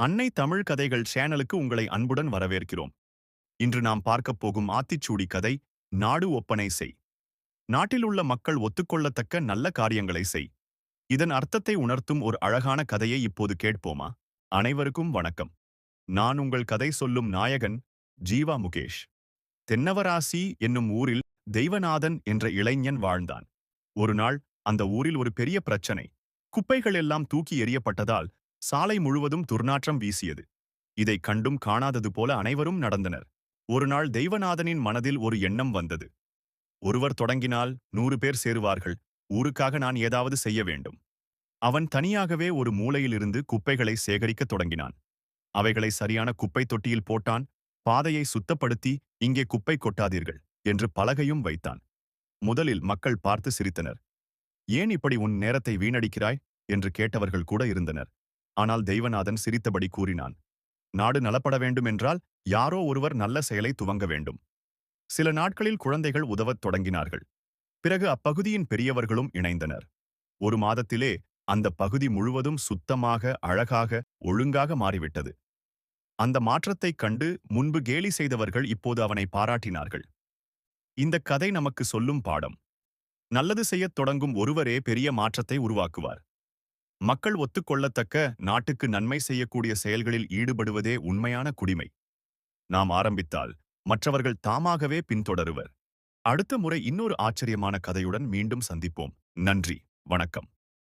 அன்னை தமிழ் கதைகள் சேனலுக்கு உங்களை அன்புடன் வரவேற்கிறோம். இன்று நாம் பார்க்கப் போகும் ஆத்திச்சூடி கதை நாடு ஒப்பனை செய் நாட்டிலுள்ள மக்கள் ஒத்துக்கொள்ளத்தக்க நல்ல காரியங்களை செய். இதன் அர்த்தத்தை உணர்த்தும் ஒரு அழகான கதையை இப்போது கேட்போமா? அனைவருக்கும் வணக்கம். நான் உங்கள் கதை சொல்லும் நாயகன் ஜீவா முகேஷ். தென்னவராசி என்னும் ஊரில் தெய்வநாதன் என்ற இளைஞன் வாழ்ந்தான். ஒரு நாள் அந்த ஊரில் ஒரு பெரிய பிரச்சனை. குப்பைகள் எல்லாம் தூக்கி எறியப்பட்டதால் சாலை முழுவதும் துர்நாற்றம் வீசியது. இதை கண்டும் காணாதது போல அனைவரும் நடந்தனர். ஒருநாள் தெய்வநாதனின் மனதில் ஒரு எண்ணம் வந்தது. ஒருவர் தொடங்கினால் நூறு பேர் சேருவார்கள். ஊருக்காக நான் ஏதாவது செய்ய வேண்டும். அவன் தனியாகவே ஒரு மூலையிலிருந்து குப்பைகளை சேகரிக்கத் தொடங்கினான். அவைகளை சரியான குப்பை தொட்டியில் போட்டான். பாதையை சுத்தப்படுத்தி இங்கே குப்பை கொட்டாதீர்கள் என்று பலகையும் வைத்தான். முதலில் மக்கள் பார்த்து சிரித்தனர். ஏன் இப்படி உன் நேரத்தை வீணடிக்கிறாய்? என்று கேட்டவர்கள் கூட இருந்தனர். ஆனால் தெய்வநாதன் சிரித்தபடி கூறினான் நாடு நலப்பட வேண்டுமென்றால் யாரோ ஒருவர் நல்ல செயலை துவங்க வேண்டும். சில நாட்களில் குழந்தைகள் உதவத் தொடங்கினார்கள். பிறகு அப்பகுதியின் பெரியவர்களும் இணைந்தனர். ஒரு மாதத்திலே அந்த பகுதி முழுவதும் சுத்தமாக அழகாக ஒழுங்காக மாறிவிட்டது. அந்த மாற்றத்தைக் கண்டு முன்பு கேலி செய்தவர்கள் இப்போது அவனை பாராட்டினார்கள். இந்த கதை நமக்கு சொல்லும் பாடம். நல்லது செய்யத் தொடங்கும் ஒருவரே பெரிய மாற்றத்தை உருவாக்குவார். மக்கள் ஒத்துக்கொள்ளத்தக்க நாட்டுக்கு நன்மை செய்யக்கூடிய செயல்களில் ஈடுபடுவதே உண்மையான குடிமை. நாம் ஆரம்பித்தால் மற்றவர்கள் தாமாகவே பின்தொடருவர். அடுத்த முறை இன்னொரு ஆச்சரியமான கதையுடன் மீண்டும் சந்திப்போம். நன்றி. வணக்கம்.